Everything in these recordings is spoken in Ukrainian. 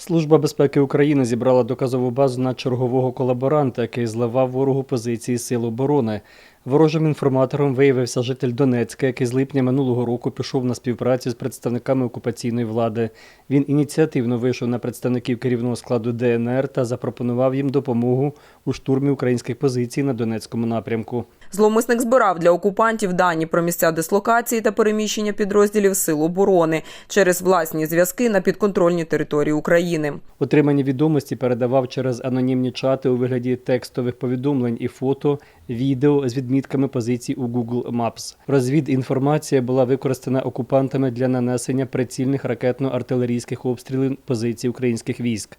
Служба безпеки України зібрала доказову базу на чергового колаборанта, який зливав ворогу позиції Сил оборони. Ворожим інформатором виявився житель Донецька, який з липня минулого року пішов на співпрацю з представниками окупаційної влади. Він ініціативно вийшов на представників керівного складу ДНР та запропонував їм допомогу у штурмі українських позицій на Донецькому напрямку. Зловмисник збирав для окупантів дані про місця дислокації та переміщення підрозділів Сил оборони через власні зв'язки на підконтрольній території України. Отримані відомості передавав через анонімні чати у вигляді текстових повідомлень і фото, відео з відмітками позицій у Google Maps. Розвідінформація була використана окупантами для нанесення прицільних ракетно-артилерійських обстрілів позицій українських військ.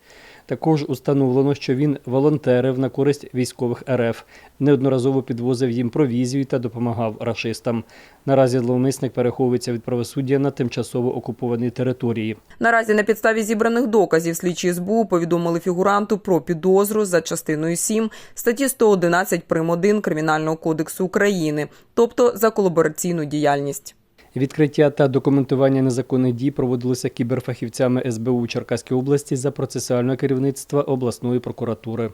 Також установлено, що він волонтерив на користь військових РФ, неодноразово підвозив їм провізію та допомагав рашистам. Наразі зловмисник переховується від правосуддя на тимчасово окупованій території. Наразі на підставі зібраних доказів слідчі СБУ повідомили фігуранту про підозру за частиною 7 статті 111 прим. 1 Кримінального кодексу України, тобто за колабораційну діяльність. Відкриття та документування незаконних дій проводилося кіберфахівцями СБУ Черкаської області за процесуального керівництва обласної прокуратури.